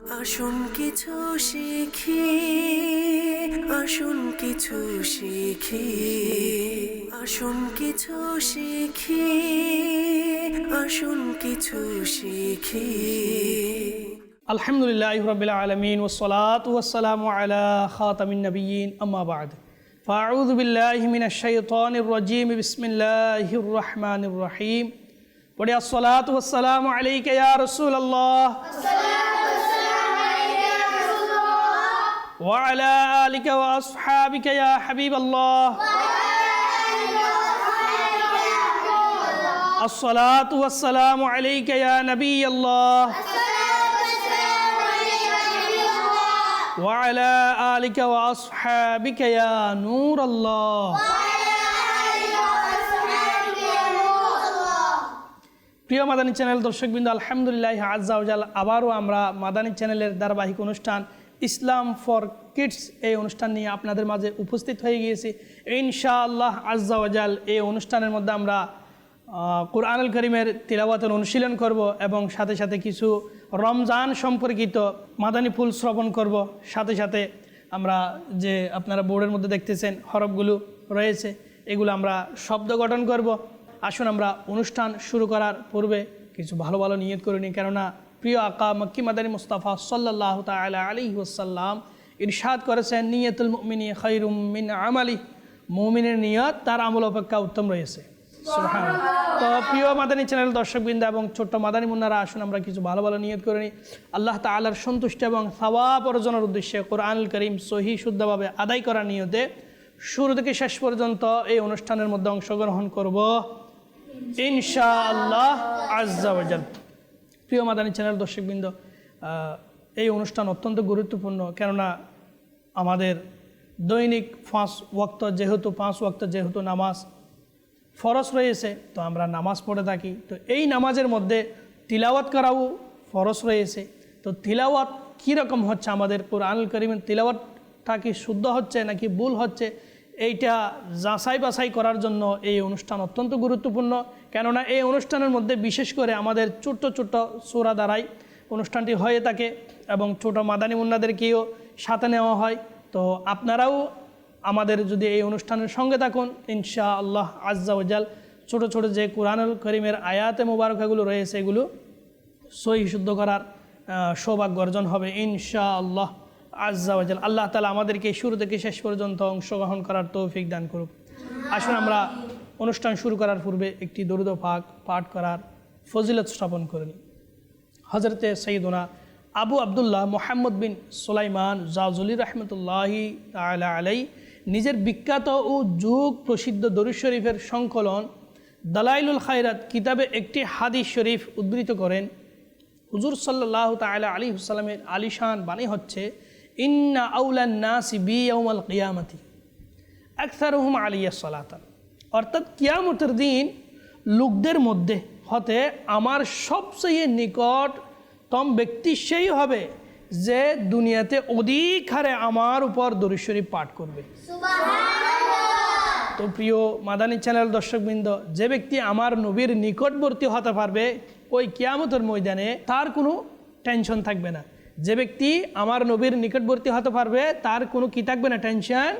আসুন কিছু শিখি আসুন কিছু শিখি আসুন কিছু শিখি আসুন কিছু শিখি الحمد لله رب العالمين والصلاة والسلام على خاتم النبيين أما بعد فأعوذ بالله من الشيطان الرجيم بسم الله الرحمن الرحيم ولي الصلاة والسلام عليك يا رسول الله وعلى آلك وأصحابك يا حبيب الله الصلاة والسلام عليك يا نبي الله وعلى آلك وأصحابك يا نور الله প্রিয় মাদানী চ্যানেল দর্শকবৃন্দ আলহামদুলিল্লাহ আজ্জাউজাল আবারও আমরা মাদানী চ্যানেলের ধারাবাহিক অনুষ্ঠান ইসলাম ফর কিডস এই অনুষ্ঠান নিয়ে আপনাদের মাঝে উপস্থিত হয়ে গিয়েছি। ইনশাআল্লাহ আজ্জাউজাল এই অনুষ্ঠানের মধ্যে আমরা কোরআনুল করিমের তিলাওয়াতের অনুশীলন করব এবং সাথে সাথে কিছু রমজান সম্পর্কিত মাদানী ফুল শ্রবণ করব। সাথে সাথে আমরা যে আপনারা বোর্ডের মধ্যে দেখতেছেন হরফগুলো রয়েছে, এগুলো আমরা শব্দ গঠন করব। আসুন আমরা অনুষ্ঠান শুরু করার পূর্বে কিছু ভালো ভালো নিয়ত করে নিই, কেননা প্রিয় আকা মক্কি মাদানী মুস্তাফা সাল্লাহ তালা আলী ওসাল্লাম ইরশাদ করেছেন, নিয়তুল মিন আমালি। মুমিনের নিয়ত, তার আমল অপেক্ষা উত্তম রয়েছে। তো প্রিয় মাদানী চ্যানেল দর্শকবৃন্দ এবং ছোট্ট মাদানী মুন্নারা, আসুন আমরা কিছু ভালো ভালো নিয়ত করে নিই। আল্লাহ তালার সন্তুষ্টি এবং সওয়াব অর্জনের উদ্দেশ্যে কোরআনুল করিম সহি, শুদ্ধভাবে আদায় করার নিয়তে শুরু থেকে শেষ পর্যন্ত এই অনুষ্ঠানের মধ্যে অংশগ্রহণ করব। ইনশা আল্লাহ আজ্জাওয়াজাল প্রিয় মাদানী চ্যানেল দর্শকবৃন্দ এই অনুষ্ঠান অত্যন্ত গুরুত্বপূর্ণ। কেননা আমাদের দৈনিক পাঁচ ওয়াক্ত যেহেতু, পাঁচ ওয়াক্ত যেহেতু নামাজ ফরজ রয়েছে, তো আমরা নামাজ পড়ে থাকি। তো এই নামাজের মধ্যে তিলাওয়াত করাও ফরজ রয়েছে। তো তিলাওয়াত কীরকম হচ্ছে আমাদের কোরআনুল করিমের তিলাওয়াতটা কি শুদ্ধ হচ্ছে নাকি ভুল হচ্ছে? এইটা যাচাই বাছাই করার জন্য এই অনুষ্ঠান অত্যন্ত গুরুত্বপূর্ণ। কেননা এই অনুষ্ঠানের মধ্যে বিশেষ করে আমাদের ছোট্ট ছোট্ট সোরা দ্বারাই অনুষ্ঠানটি হয়ে থাকে এবং ছোট মাদানী মুন্নাদেরকেও সাথে নেওয়া হয়। তো আপনারাও আমাদের যদি এই অনুষ্ঠানের সঙ্গে থাকুন ইনশা আল্লাহ আজ্জাওজাল ছোট ছোট যে কোরআনুল করিমের আয়াতে মোবারকাগুলো রয়েছে, এগুলো সহি শুদ্ধ করার সৌভাগ্য অর্জন হবে ইনশা আল্লাহ আজ্জাওজাল আল্লাহ তালা আমাদেরকে শুরু থেকে শেষ পর্যন্ত অংশগ্রহণ করার তৌফিক দান করুক। আসুন আমরা অনুষ্ঠান শুরু করার পূর্বে একটি দরুদ পাক পাঠ করার ফজিলত স্থাপন করে নিই। হজরতে সঈদুনা আবু আবদুল্লাহ মোহাম্মদ বিন সুলাইমান জাজুলি রহমতুল্লাহি তালা আলাই নিজের বিখ্যাত ও যুগ প্রসিদ্ধ দরুদ শরীফের সংকলন দালাইলুল খায়রাত কিতাবে একটি হাদিস শরীফ উদ্ধৃত করেন। হুজুর সাল্লাহ তালা আলী হুসালামের আলিশান বাণী হচ্ছে ইন্না আউলান নাসি বি ইয়াউমাল কিয়ামতি আকসারুহুম আলিয়া সালাতান। অর্থাৎ কিয়ামতের দিন লোকদের মধ্যে হতে আমার সবচেয়ে নিকটতম ব্যক্তি সেই হবে যে দুনিয়াতে অধিক হারে আমার উপর দরুশ্বরী পাঠ করবে। তো প্রিয় মাদানী চ্যানেল দর্শকবৃন্দ যে ব্যক্তি আমার নবীর নিকটবর্তী হতে পারবে ওই কিয়ামতের ময়দানে তার কোনো টেনশন থাকবে না। যে ব্যক্তি আমার নবীর নিকটবর্তী হতে পারবে, তার কোনো কি থাকবে না টেনশন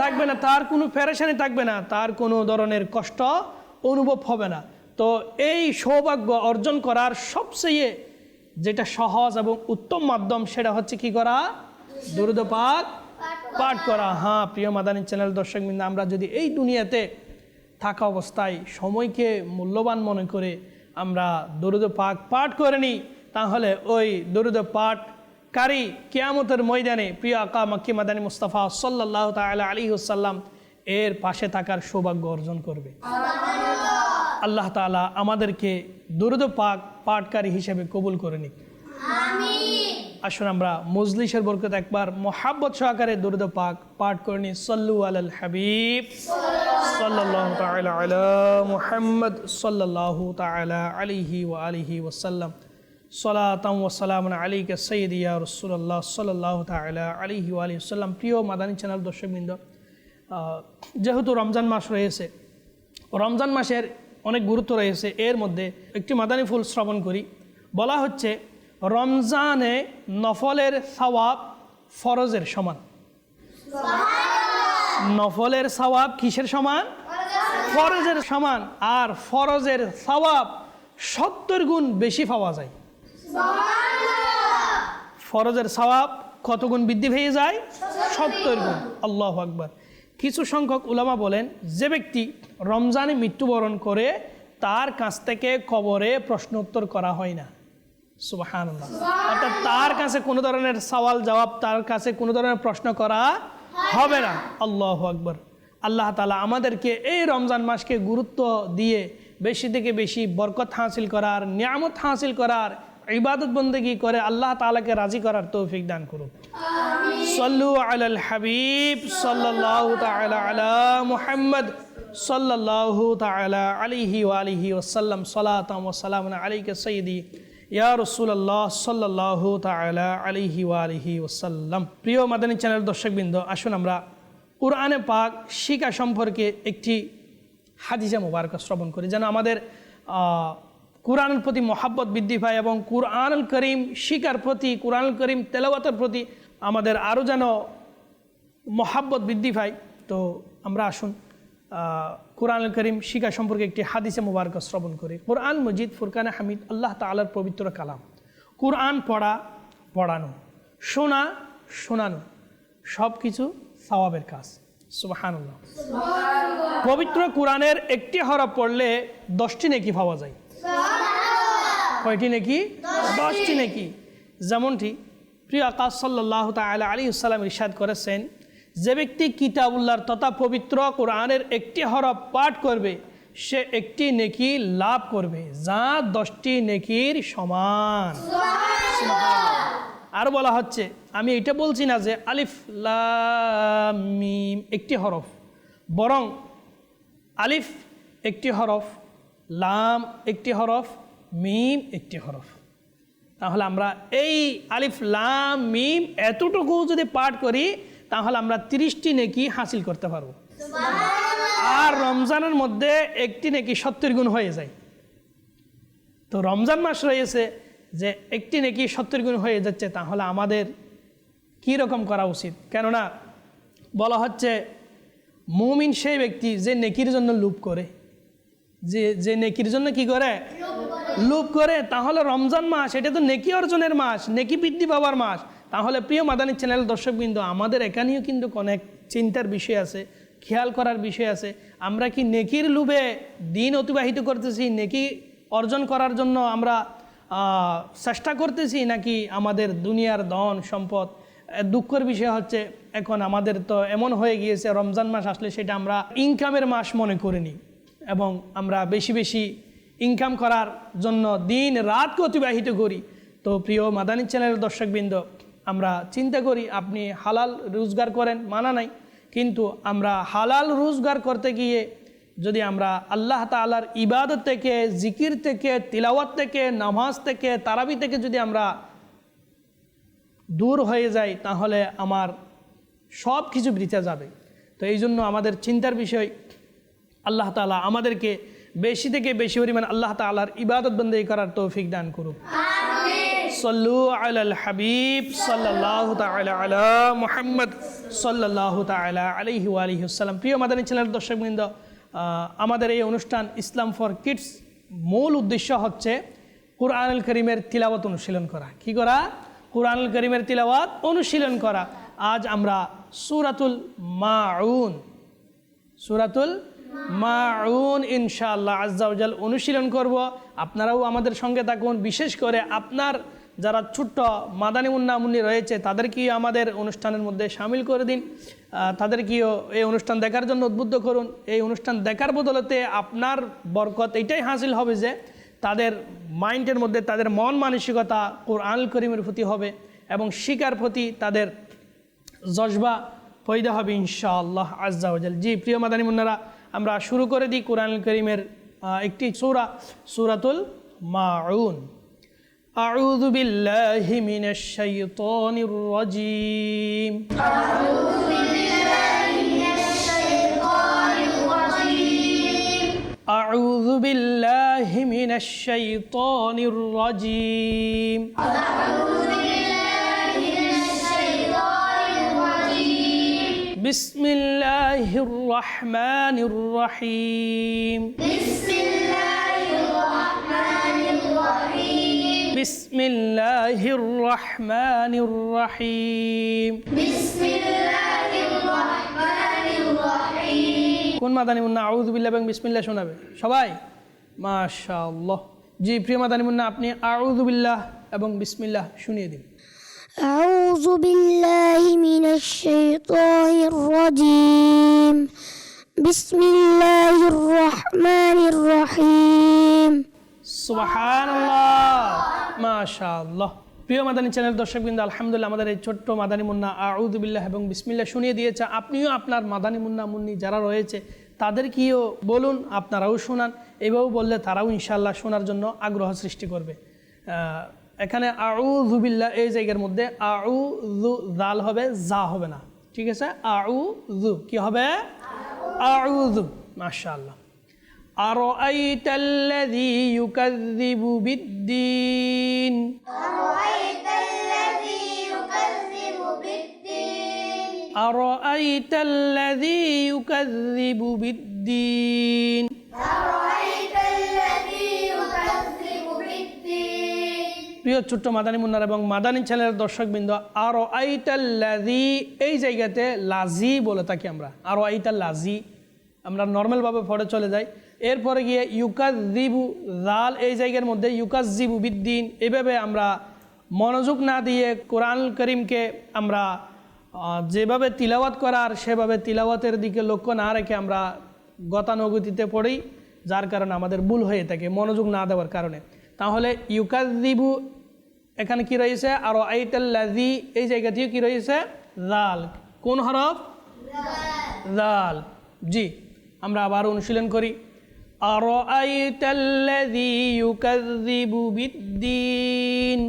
থাকবে না, তার কোনো ফেরেশানি থাকবে না, তার কোনো ধরনের কষ্ট অনুভব হবে না। তো এই সৌভাগ্য অর্জন করার সবচেয়ে যেটা সহজ এবং উত্তম মাধ্যম সেটা হচ্ছে কি করা? দুরুদ পাক পাঠ করা। হ্যাঁ প্রিয় মাদানী চ্যানেল দর্শক বিন্দু, আমরা যদি এই দুনিয়াতে থাকা অবস্থায় সময়কে মূল্যবান মনে করে আমরা দরুদ পাক পাঠ করে নিই, তাহলে ওই দরুদ পাঠকারী কেয়ামতের ময়দানে প্রিয় আকা মাক্কি মাদানী মুস্তাফা সাল্লাহ তালা আলী হুসাল্লাম এর পাশে থাকার সৌভাগ্য অর্জন করবে। আল্লাহ তালা আমাদেরকে দুরুদ পাক পাঠকারী হিসেবে কবুল করে নিক। আসুন আমরা মজলিসের বরকত একবার মোহাব্বত সহকারে দুরুদ পাক পাঠ করে নিই। সল্লু আল হাবিব। সাল্লাল্লাহু তাআলা আলা মুহাম্মদ সাল্লাল্লাহু তাআলা আলাইহি ওয়া আলিহি ওয়াসাল্লাম। সালাতাম আলাইকা সাইয়্যিদি ইয়া রাসূলুল্লাহ সাল্লাল্লাহু তাআলা আলাইহি ওয়া প্রিয় মাদানী চ্যানেল দর্শকবৃন্দ যেহেতু রমজান মাস রয়েছে রমজান মাসের অনেক গুরুত্ব রয়েছে এর মধ্যে একটি মাদানী ফুল শ্রবণ করি। বলা হচ্ছে রমজানে নফলের সওয়াব ফরজের সমান। নফলের সওয়াব কিসের সমান? ফরজের সমান। আর ফরজের সওয়াব সত্তর গুণ বেশি পাওয়া যায়। ফরজের সওয়াব কত গুণ বৃদ্ধি পেয়ে যায়? সত্তর গুণ। আল্লাহ আকবার। কিছু সংখ্যক উলামা বলেন যে ব্যক্তি রমজানে মৃত্যুবরণ করে তার কাছ থেকে কবরে প্রশ্নোত্তর করা হয় না। সুবাহান অর্থাৎ তার কাছে কোনো ধরনের সওয়াল জবাব তার কাছে কোনো ধরনের প্রশ্ন করা হবে না। আল্লাহ আকবর। আল্লাহ তালা আমাদেরকে এই রমজান মাসকে গুরুত্ব দিয়ে বেশি থেকে বেশি বরকত হাসিল করার নিয়ামত হাসিল করার ইবাদত বন্দেগী করে, আল্লাহ তালাকে রাজি করার তৌফিক দান করুক। সল্লু আলাল হাবিব, সাল্লাল্লাহু তাআলা আলা মুহাম্মদ আলাইহি ওয়া আলিহি ওয়াসাল্লাম, সালাতাম ওয়া সালামান আলাইকা সাইয়্যিদি, ইয়া তাআলা আলাইহি ওয়া আলিহি ওয়াসাল্লাম। প্রিয় মাদানী চ্যানেল দর্শকবৃন্দ, আসুন আমরা কোরআনে পাক শিকা সম্পর্কে একটি হাদিসা মুবারক শ্রবণ করি, যেন আমাদের কোরআনের প্রতি মহাব্বত বৃদ্ধি পায় এবং কোরআনুল করিম শিকার প্রতি কোরআনুল করিম তেলাওয়াতের প্রতি আমাদের আরও যেন মহাব্বত বৃদ্ধি পায়। তো আমরা আসুন আহ, কোরআনুল করিম শিকা সম্পর্কে একটি হাদিসে মুবারক শ্রবণ করি। কোরআন মজিদ ফুরকানে হামিদ আল্লাহ তালার পবিত্র কালাম। কোরআন পড়া পড়ানো শোনা শোনানো সব কিছু সওয়াবের কাজ। সুবাহানুল্লাহ। পবিত্র কোরআনের একটি হরফ পড়লে দশটি নেকি পাওয়া যায়। কয়টি নাকি? দশটি। নাকি? যেমনটি প্রিয় আকাশ সাল্লাহ তালা আলী ইসাল্লাম ইরশাদ করেছেন যে ব্যক্তি কিতাবুল্লাহর তথা পবিত্র কোরআনের একটি হরফ পাঠ করবে সে একটি নেকি লাভ করবে যা দশটি নেকির সমান। আর বলা হচ্ছে আমি এটা বলছি না যে আলিফ লাম মিম একটি হরফ বরং আলিফ একটি হরফ লাম একটি হরফ মিম একটি হরফ। তাহলে আমরা এই আলিফ লাম মিম এতটুকু যদি পাঠ করি তাহলে আমরা তিরিশটি নেকি হাসিল করতে পারব। আর রমজানের মধ্যে একটি নেকি সত্তর গুণ হয়ে যায়। তো রমজান মাস রয়েছে যে একটি নেকি সত্তর গুণ হয়ে যাচ্ছে তাহলে আমাদের কী রকম করা উচিত? কেননা বলা হচ্ছে মুমিন সেই ব্যক্তি যে নেকির জন্য লুপ করে। যে যে নেকির জন্য কি করে? লোভ করে। তাহলে রমজান মাস, এটা তো নেকি অর্জনের মাস, নেকি বৃদ্ধি পাওয়ার মাস। তাহলে প্রিয় মাদানী চ্যানেল দর্শকবৃন্দ, আমাদের এখানেও কিন্তু অনেক চিন্তার বিষয় আছে, খেয়াল করার বিষয় আছে। আমরা কি নেকির লোভে দিন অতিবাহিত করতেছি, নেকি অর্জন করার জন্য আমরা চেষ্টা করতেছি, নাকি আমাদের দুনিয়ার ধন, সম্পদ দুঃখের বিষয় হচ্ছে, এখন আমাদের তো এমন হয়ে গিয়েছে, রমজান মাস আসলে সেটা আমরা ইনকামের মাস মনে করে নিই। এবং আমরা বেশি বেশি ইনকাম করার জন্য দিন রাতকে অতিবাহিত করি। তো প্রিয় মাদানী চ্যানেলের দর্শকবৃন্দ, আমরা চিন্তা করি আপনি হালাল রোজগার করেন মানা নাই, কিন্তু আমরা হালাল রোজগার করতে গিয়ে যদি আমরা আল্লাহ তালার ইবাদত থেকে, জিকির থেকে, তিলাওয়াত থেকে, নামাজ থেকে, তারাবি থেকে যদি আমরা দূর হয়ে যাই, তাহলে আমার সব কিছু বৃথা যাবে। তো এই জন্য আমাদের চিন্তার বিষয় আল্লাহ তালা আমাদেরকে বেশি থেকে বেশি পরিমাণ আল্লাহ তালার ইবাদত বন্দী করার তৌফিক দান করুক। সল্লু আলাল হাবিব সাল্লাহ তালা আলা মুহাম্মদ সাল্লাহ তালা আলহি আলহি আসসালাম প্রিয় মাদানী চ্যানেল দর্শকবৃন্দ আমাদের এই অনুষ্ঠান ইসলাম ফর কিডস মূল উদ্দেশ্য হচ্ছে কুরআনুল করিমের তিলাওয়াত অনুশীলন করা। কি করা? কুরআনুল করিমের তিলাওয়াত অনুশীলন করা। আজ আমরা সুরাতুল মাউন সুরাতুল মাউন, ইনশাআল্লাহ আজ্জাউজাল অনুশীলন করব। আপনারাও আমাদের সঙ্গে থাকুন। বিশেষ করে আপনার যারা ছোট্ট মাদানী মুন্নামুন্নি রয়েছে, তাদেরকেও আমাদের অনুষ্ঠানের মধ্যে সামিল করে দিন। তাদেরকেও এই অনুষ্ঠান দেখার জন্য উদ্বুদ্ধ করুন। এই অনুষ্ঠান দেখার বদলতে আপনার বরকত এটাই হাসিল হবে যে, তাদের মাইন্ডের মধ্যে, তাদের মন মানসিকতা কোরআন করিমের প্রতি হবে এবং শিকার প্রতি তাদের জজবা পয়দা হবে ইনশাআল্লাহ আজ্জাওয়াজাল জি, প্রিয় মাদানী মুন্নারা আমরা শুরু করে দিই কোরআন করিমের আহ, একটি সূরা সূরাতুল মাউন أعوذ بالله من الشيطان الرجيم أعوذ بالله من الشيطان الرجيم بسم الله الرحمن الرحيم بسم الله الرحمن الرحيم কোন মাদানি মুন্না আউযুবিল্লাহ এবং বিসমিল্লাহ শোনাবে সবাই মাশাআল্লাহ জি প্রিয় মাদানি মুন্না আপনি আউযুবিল্লাহ এবং বিসমিল্লাহ শুনিয়ে দিন أعوذ بالله من الشيطان الرجيم بسم الله الرحمن الرحيم সুবহানাল্লাহ মাশাআল্লাহ প্রিয় মাদানী চ্যানেল দর্শকবৃন্দ আলহামদুলিল্লাহ আমাদের এই ছোট্ট মাদানী মুন্না আউদুবিল্লাহ এবং বিসমিল্লাহ শুনিয়ে দিয়েছে আপনিও আপনার মাদানী মুন্না মুন্নি যারা রয়েছে তাদেরকেও বলুন আপনারাও শোনান এইভাবে বললে তারাও ইনশাল্লাহ শোনার জন্য আগ্রহ সৃষ্টি করবে এখানে আউ জুবিল্লা এই জায়গার মধ্যে আউ জু জাল হবে যা হবে না। ঠিক আছে? আউ জু কি হবে? আউ জু মাশাল্লাহ আর আইতাল্লাযী ইউকাযযিবু বিদ্দীন। আর আইতাল্লাযী ইউকাযযিবু বিদ্দীন। আর প্রিয় ছোট্ট মাদানী মুন্নার এবং মাদানী চ্যানেলের দর্শকবৃন্দ আরও আইটাল লাজি এই জায়গাতে লাজি বলে থাকি আমরা। আর আইটাল লাজি আমরা নর্মালভাবে পড়ে চলে যাই। এরপরে গিয়ে ইউকাজ জিবু জাল এই জায়গার মধ্যে ইউকাজ জিবু বিদ্দিন। এভাবে আমরা মনোযোগ না দিয়ে কোরআন করিমকে আমরা যেভাবে তিলাওয়াত করার, সেভাবে তিলাওয়াতের দিকে লক্ষ্য না রেখে আমরা গতানুগতিতে পড়ি, যার কারণে আমাদের ভুল হয়ে থাকে মনোযোগ না দেওয়ার কারণে। তাহলে ইউকাজ ইউকাজিবু এখানে কি রয়েছে? আর আইতাল্লাজি এই জায়গাটিও কি রয়েছে? জাল কোন হরফ? জাল জি আমরা আবার অনুশীলন করি। আর আইতাল্লাজি ইউকাজিবু বিদ্দিন।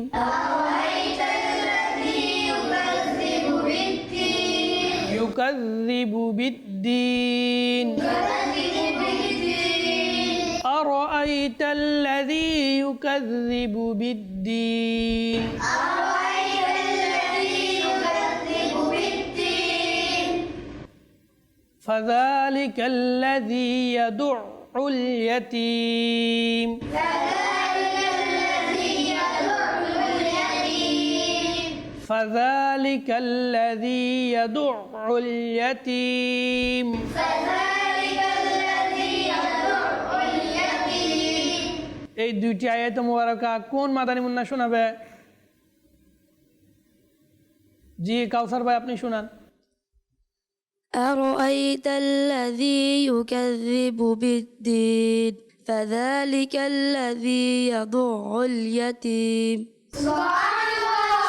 يكذب بالدين أرأيت الذي يكذب بالدين؟ فذلك الذي يدع اليتيم. فذلك الذي يدع اليتيم. এই দুইটি আয়াত মুবারকা কোন মাদানী মুন্না শোনাবে জি কাউসার ভাই আপনি শুনান أرأيت الذي يكذب بالدين فذلك الذي يضع اليتيم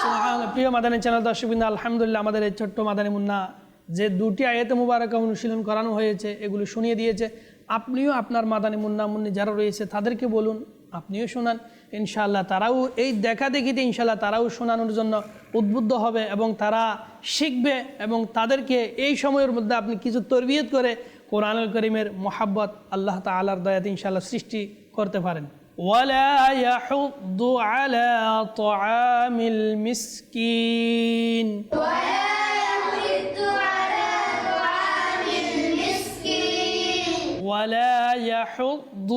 সুবহানাল্লাহ। প্রিয় মাদানী চ্যানেল দর্শকবৃন্দ আলহামদুলিল্লাহ আমাদের এই ছোট্ট মাদানী মুন্না যে দুটি আয়াতে মুবারকা অনুশীলন করানো হয়েছে এগুলো শুনিয়ে দিয়েছে আপনিও আপনার মাদানী মুন্না মুন্নি যারা রয়েছে তাদেরকে বলুন আপনিও শোনান ইনশাআল্লাহ তারাও এই দেখা দেখিতে ইনশাআল্লাহ তারাও শোনানোর জন্য উদ্বুদ্ধ হবে এবং তারা শিখবে এবং তাদেরকে এই সময়ের মধ্যে আপনি কিছু তরবিয়ত করে কোরআনুল করিমের মোহাব্বত আল্লাহ তালার দয়াতে ইনশাআল্লাহ সৃষ্টি করতে পারেন ولا يحض على طعام المسكين ولا يحض يحض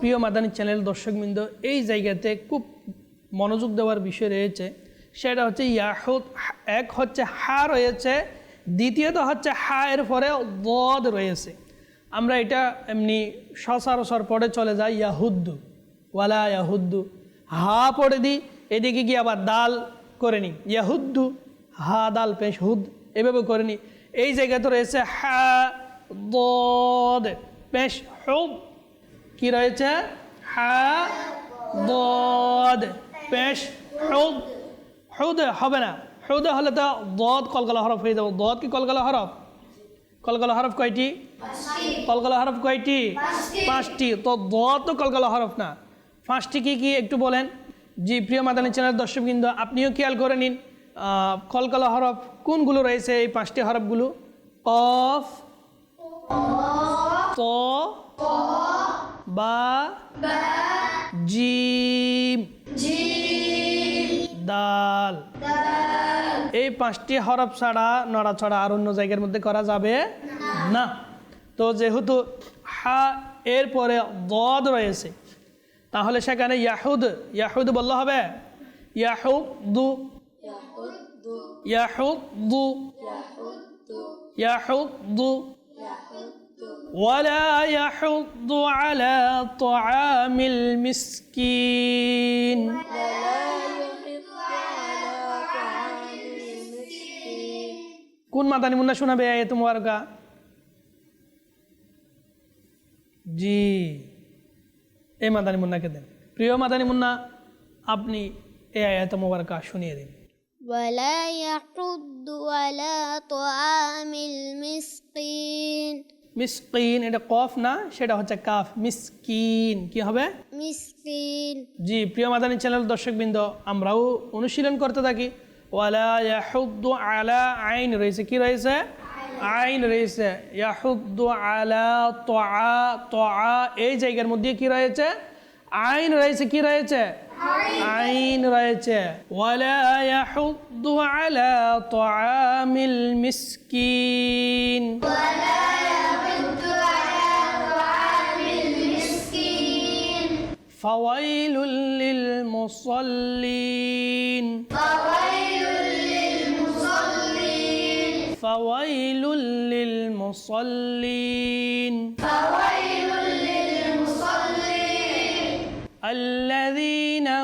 প্রিয় মাদানী চ্যানেল দর্শকবৃন্দ, এই জায়গাতে খুব মনোযোগ দেওয়ার বিষয় রয়েছে। সেটা হচ্ছে ইয়াহুদ, এক হচ্ছে হা রয়েছে, দ্বিতীয়ত হচ্ছে হা এর পরে বদ রয়েছে। আমরা এটা এমনি সচরাচর পড়ে চলে যাই ইয়াহুদ্দু, ওয়ালা ইয়াহুদ্দু। হা পড়ে দিই, এদিকে গিয়ে আবার দাল করে নিই। ইয়াহুদ্দু, হা, দাল, পেশ, হুদ, এভাবে করে নিই। এই জায়গাতে রয়েছে হা দদ পেশ হুদ কি রয়েছে? হা দদ পেশ হুদ হুদ হবে না। হুদ হলে তো দদ কলকলা হরফ হয়ে যাবে। দদ কি কলকলা হরফ? কলকলা হরফ কয়টি? কলকলা হরফ কয়টি? পাঁচটি। তো দদ তো কলকলা হরফ না। পাঁচটি কি কি একটু বলেন? জি, প্রিয় মাদানী চ্যানেল দর্শকবৃন্দ আপনিও খেয়াল করে নিন কলকলা হরফ কোনগুলো রয়েছে এই পাঁচটি হরফগুলো? কফ ত বা জিম দাল। এই পাঁচটি হরফ ছাড়া নড়াচড়া আর অন্য জায়গার মধ্যে করা যাবে না। তো যেহেতু হা এর পরে দদ রয়েছে তাহলে সেখানে ইয়াহুদ ইয়াহুদ বললে হবে? ইয়াহুদু। ইয়াহুদু। ইয়াহুদু। ولا يحض على طعام المسكين কোন মাদানি মুন্না শোনাবে আয়াত মুবারকা জি এই মাদানি মুন্নাকে দেন প্রিয় মাদানি মুন্না আপনি এই আয়াত মুবারকা শুনিয়ে দিন ولا يحض على طعام المسكين মিসকিন এটা কফ না সেটা হচ্ছে কাফ মিসকিন কি হবে مسكين জি প্রিয় মাদানী চ্যানেল দর্শকবৃন্দ আমরাও অনুশীলন করতে থাকি ওয়ালা ইয়াহুদ্দু আলা আইন রয়েছে কি রয়েছে আইন রয়েছে ইয়াহুদ্দু আলা তোয়া তোয়া এই জায়গার মধ্যে কি রয়েছে আইন রয়েছে কি রয়েছে আইন রয়েছে ওয়ালা ইয়াহুদ্দু আলা তোয়ামিল মিসকিন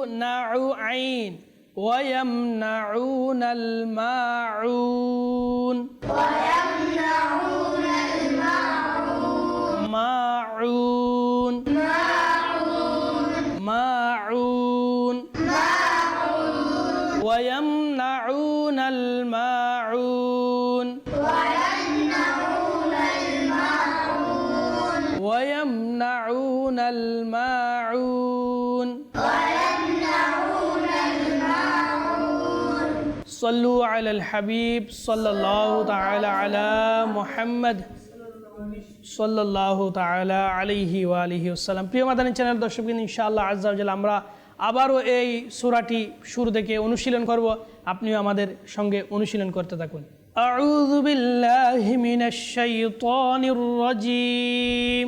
يمنع ويمنعون الماعون. ويمنعون على الحبيب صلى الله تعالى على محمد সাল্লাল্লাহু তাআলা আলাইহি ওয়া আলিহি ওয়াসাল্লাম প্রিয় মাদানী চ্যানেল দর্শকবৃন্দ ইনশাআল্লাহ আজ্জাওয়াজাল আমরা আবারও এই সূরাটি শুরু থেকে অনুশীলন করব আপনিও আমাদের সঙ্গে অনুশীলন করতে থাকুন أعوذ بالله من الشيطان الرجيم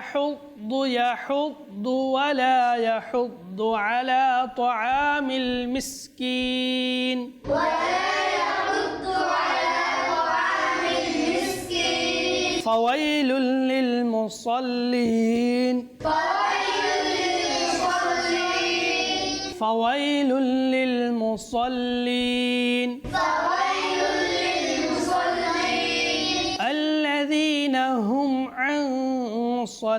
ولا يحض يحض ولا يحض على طعام المسكين. فويل للمصلين. فويل للمصلين.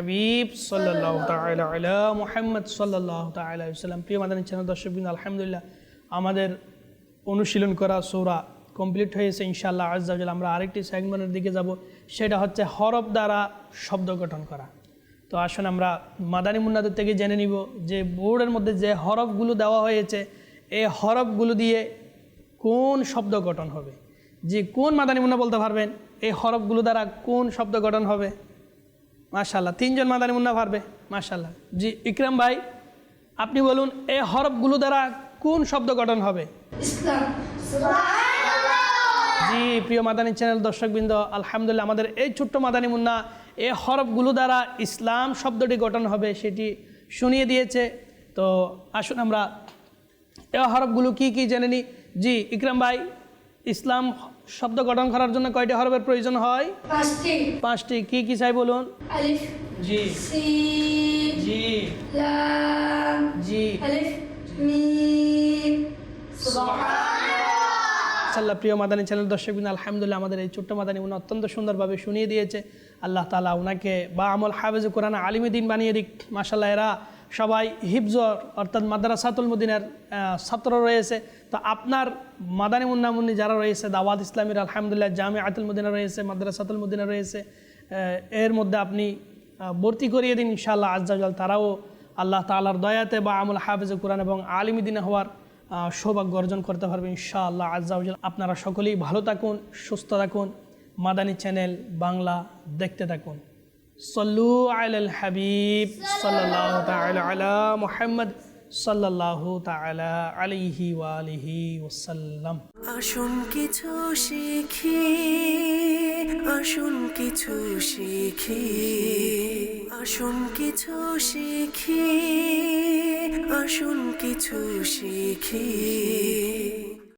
হাবিব সাল্লাহ তালা মোহাম্মদ সাল্লাহ তাল্লাম প্রিয় মাদানী চ্যানেল দর্শকবিন আলহামদুলিল্লাহ আমাদের অনুশীলন করা সৌরা কমপ্লিট হয়েছে ইনশাল্লাহ আজ আমরা আরেকটি সেগমেন্টের দিকে যাব, সেটা হচ্ছে হরফ দ্বারা শব্দ গঠন করা। তো আসুন আমরা মাদানী মুন্নাদের থেকে জেনে নিব যে বোর্ডের মধ্যে যে হরফগুলো দেওয়া হয়েছে, এই হরফগুলো দিয়ে কোন শব্দ গঠন হবে? যে কোন মাদানী মুন্না বলতে পারবেন? এই হরফগুলো দ্বারা কোন শব্দ গঠন হবে? মাশাল্লাহ তিনজন মাদানি মুন্না পারবে মাশাল্লাহ জি ইকরাম ভাই আপনি বলুন এই হরফগুলো দ্বারা কোন শব্দ গঠন হবে? জি প্রিয় মাদানী চ্যানেল দর্শকবৃন্দ আলহামদুলিল্লাহ আমাদের এই ছোট্ট মাদানী মুন্না এই হরফগুলো দ্বারা ইসলাম শব্দটি গঠন হবে সেটি শুনিয়ে দিয়েছে। তো আসুন আমরা এই হরফগুলো কি কি জেনে নিই? জি ইকরাম ভাই ইসলাম শব্দ গঠন করার জন্য কয়টি হরফের প্রয়োজন হয়? পাঁচটি। পাঁচটি। কি কি চাই বলুন? আলিফ জি। সিন জি। লাম জি। আলিফ মিম। সাল্লাহ প্রিয় মাদানী চ্যানেল দর্শক দর্শকবিন আলহামদুলিল্লাহ আমাদের এই ছোট্ট মাদানী উনি অত্যন্ত সুন্দরভাবে শুনিয়ে দিয়েছে। আল্লাহ তালা ওনাকে বা আমল হাফেজ কোরআন আলিমী দিন বানিয়ে দিক। মাসাল্লাহ এরা সবাই হিফজর, অর্থাৎ মাদ্রাসাতুল মদিনার ছাত্র রয়েছে। তো আপনার মাদানী মুন্নামুন্নি যারা রয়েছে, দাওয়াত ইসলামের, আলহামদুলিল্লাহ জামে আতুল মদিনা রয়েছে, মাদ্রাসাতুল মদিনা রয়েছে এর মধ্যে আপনি ভর্তি করিয়ে দিন ইনশাআল্লাহ আজ্জাজাল তারাও আল্লাহ তালার দয়াতে বা আমল হাফেজ কোরআন এবং আলিমী দিনে হওয়ার সৌভাগ্য অর্জন করতে পারবে ইনশাআল্লাহ আজ্জাউজাল আপনারা সকলেই ভালো থাকুন, সুস্থ থাকুন। মাদানী চ্যানেল বাংলা দেখতে থাকুন। সল্লু আল হাবিব সাল্লাহ তাআলা আলা মুহাম্মদ সাল্লাল্লাহু তাআলা আলাইহি ওয়া আলিহি ওয়াসাল্লাম আসুন কিছু শিখি, আসুন কিছু শিখি, আসুন কিছু শিখি, আসুন কিছু শিখি।